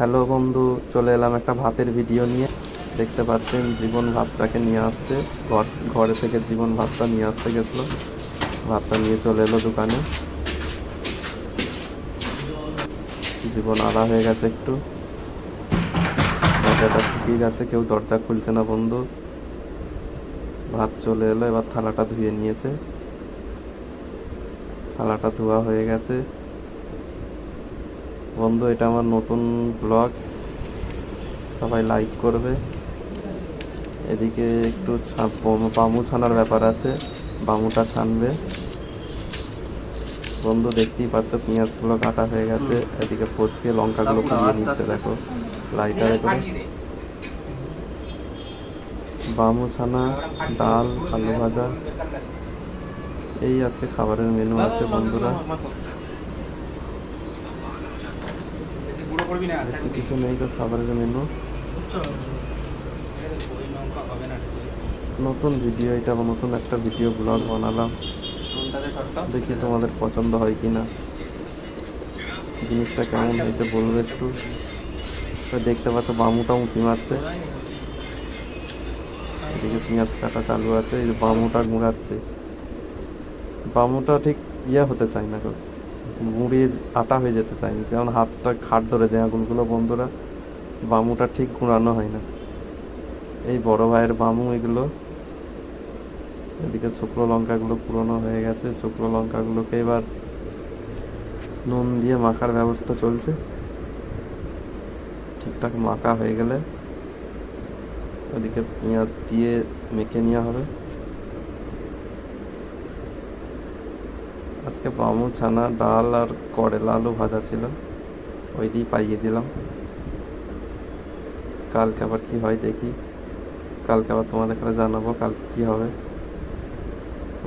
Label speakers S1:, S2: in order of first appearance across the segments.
S1: Hello বন্ধু, চলে এলাম একটা ভাতের ভিডিও নিয়ে। দেখতে পাচ্ছেন, জীবন ভাতটাকে নিয়ে আসছে। ঘর, ঘরে থেকে জীবন ভাতটা নিয়ে আসতে গেছিল। ভাতটা নিয়ে চলে এলো দোকানে। জীবন আড়া হয়ে গেছে একটু। দরজাটা শুকিয়ে যাচ্ছে, কেউ দরজা খুলছে না বন্ধু। ভাত চলে এলো, এবার থালাটা ধুয়ে নিয়েছে। থালাটা ধোয়া হয়ে গেছে। বন্ধু এটা আমার নতুন ব্লগ সবাই লাইক করবে। এদিকে একটু বামু ছানার ব্যাপার আছে। বামুটা ছানবে। বন্ধু দেখতেই পাচ্ছ পেঁয়াজগুলো কাটা হয়ে গেছে। এদিকে ফচকে লঙ্কাগুলো পুড়িয়ে নিচ্ছে দেখো লাইটারে করে। বামু ছানা ডাল আলু ভাজা। এই আজকে খাবারের মেনু আছে বন্ধুরা।
S2: করবি না?
S1: কিছু নেই তো খাবারের মেনু নতুন ভিডিও এটা নতুন একটা ভিডিও ব্লগ বানালাম। দেখি তোমাদের পছন্দ হয় কি না জিনিসটা কেমন হয়েছে বলবে একটু। তো দেখতে পাচ্ছ বামুটা উঁকি মারছে। এদিকে পেঁয়াজ কাটা চালু আছে এই বামুটা গুঁড়াচ্ছে বামুটা ঠিক ইয়ে হতে চায় না গো। গুঁড়িয়ে আটা হয়ে যেতে চায় না কারণ হাতটা খাট ধরে যায় আঙুলগুলো, বন্ধুরা। বামুটা ঠিক গুঁড়ানো হয় না। এই বড় ভাইয়ের বামু এগুলো, এদিকে শুকনো লঙ্কাগুলো পুরনো হয়ে গেছে। শুকনো লঙ্কাগুলোকে এবার নুন দিয়ে মাখার ব্যবস্থা চলছে। ঠিকঠাক মাখা হয়ে গেলে ওদিকে পেঁয়াজ দিয়ে মেখে নেওয়া হবে। আজকে বামু, ছানা, ডাল আর করলা আলু ভাজা ছিল। ওই দিয়ে পাইয়ে দিলাম। কালকে আবার কি হয় দেখি। কালকে আবার তোমাদের কাছে জানাব কালকে কি হবে।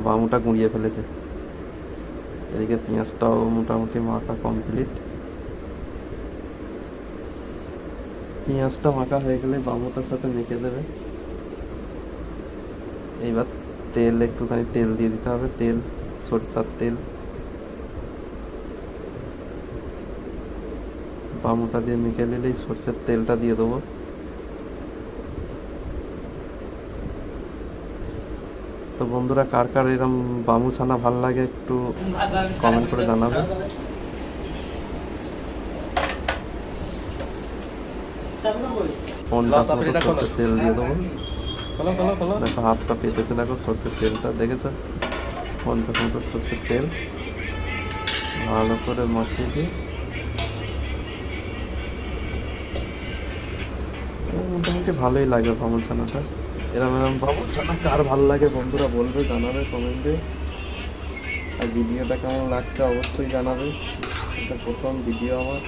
S1: বামুটা গুঁড়িয়ে ফেলেছে। এদিকে পেঁয়াজটাও মোটামুটি মাখা কমপ্লিট পেঁয়াজটা মাখা হয়ে গেলে বামুটার সাথে মেখে দেবে। এইবার তেল একটুখানি তেল দিয়ে দিতে হবে। তেল সরিষার তেল, বামুটা দিয়ে মেখে নিলেই সর্ষের তেলটা দিয়ে দেবো। তো বন্ধুরা, কার কার এরম বামু ছানা ভালো লাগে একটু কমেন্ট করে জানাবে। পঞ্চাশ মতো সর্ষের তেল দিয়ে দেবো? দেখো, হাতটা পেতেছে দেখো সর্ষের তেলটা, দেখেছ? পঞ্চাশ মতো সর্ষের তেল। ভালো করে মাখিয়ে দিই। মোটামুটি ভালোই লাগে বামুন ছানাটা। এরম এরম বামুন ছানা কার ভালো লাগে বন্ধুরা বলবে, জানাবে, কমেন্টে। আর ভিডিওটা কেমন লাগছে অবশ্যই জানাবে। এটা প্রথম ভিডিও আমার।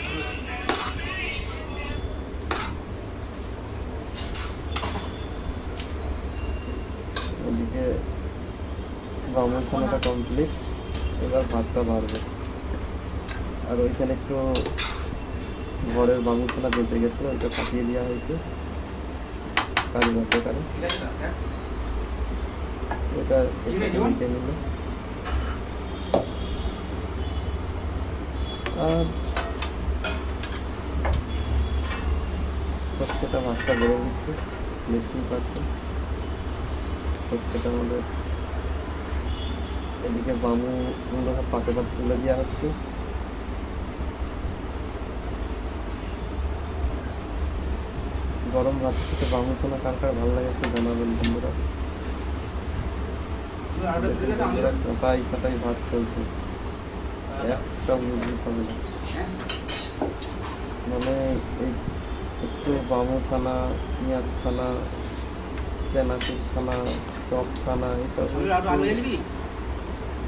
S1: ওদিকে বামুন ছানাটা কমপ্লিট এবার ভাতটা বাড়বে। আর ওইখানে একটু ঘরের বামুন ছানা বেঁচে গেছিল, ওইটা পাঠিয়ে দেওয়া হয়েছে। কারি ভাতে কারি। এসে নিতে নিল আর প্রত্যেকটা মাছটা বেড়ে দিচ্ছে দেখতেই পাচ্ছেন প্রত্যেকটা আমাদের এদিকে বামু গুলো পাতে পাতে তুলে দেওয়া হচ্ছে। গরম ভাত থেকে বামু ছোলা কার কার ভালো লাগে একটু জানাবেন বন্ধুরা। কাটাই কাটাই ভাত চলছে। একটা মুরগি মানে এই একটু বামু ছানা পেঁয়াজ ছানা তেনাচুর ছানা চপ ছানা এইসব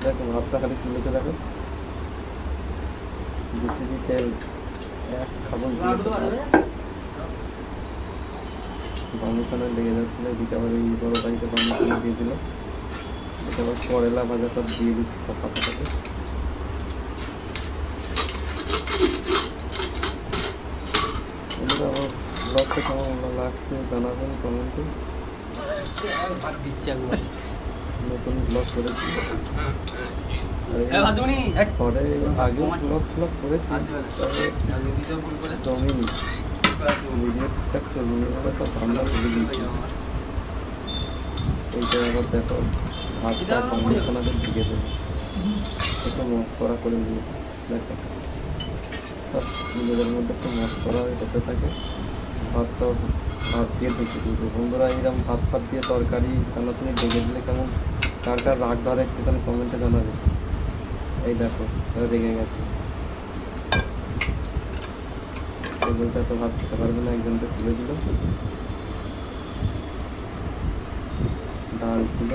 S1: দেখো ভাতটা খালি তুলেছে দেখো বিসিবি তেল এক খাবল ছানা লেগে যাচ্ছিল এদিকে আবার এই বড় বাড়িতে ছানা দিয়ে দিল। এটা আবার করলা ভাজাটা দিয়ে দিচ্ছি সব পাতাটাকে আমার ব্লগটা কেমন লাগছে জানাবেন কমেন্টে।
S2: দিচ্ছে একবার।
S1: নতুন ব্লগ করেছি। আর এই
S2: এ ভাদুনি
S1: পরে আগে ব্লগ ফ্লগ করেছি
S2: হাত দিবে না।
S1: তবে
S2: আজকে দিতেও ভুল করে
S1: জমিনি সব দিয়েছি এইটা আবার দেখো ভাতটা কন্ডিশনারে ঢুকে দেবে। একটু মস্করা করে দিয়েছি দেখো। সব নিজেদের মধ্যে একটু হতে থাকে। ভাতটাও ভাত দিয়ে ঢুকে দিয়েছে বন্ধুরা এইরকম ভাত ফাত দিয়ে তরকারি চানাচুনি ঢেকে দিলে কেমন? কার রাগ ধরে একটু তাহলে কমেন্টে জানাবে। এই দেখো রেগে গেছে। টেবিলটা তো ভাত খেতে পারবে না, একজনকে তুলে দিল। ডাল ছিল।